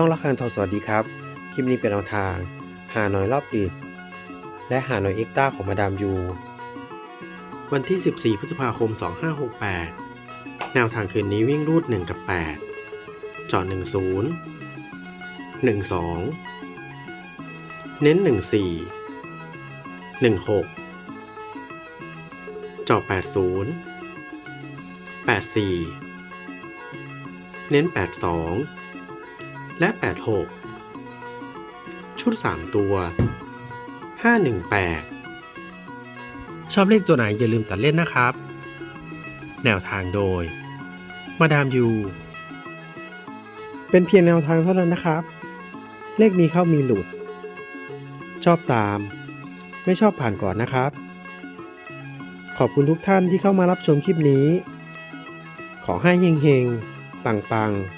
ช่องละครทอสวัสดีครับ คลิปนี้เป็นแนวทาง หาหน่อยรอบดึกและหาหน่อยเอ็กต้าของมาดามยู วันที่ 14 พฤษภาคม 2568 แนวทางคืนนี้วิ่งรูด 1 กับ 8 จอด 10 12 เน้น 14 16 จอด 80 84 เน้น 82 และ 86 ชุด 3 ตัว 518 ชอบเลขตัวไหนอย่าลืมตัดเล่นนะครับ แนวทางโดย มาดามยู เป็นเพียงแนวทางเท่านั้นนะครับ เลขมีเข้ามีหลุด ชอบตาม ไม่ชอบผ่านก่อนนะครับ ขอบคุณทุกท่านที่เข้ามารับชมคลิปนี้ ขอให้เฮงๆ ปังๆ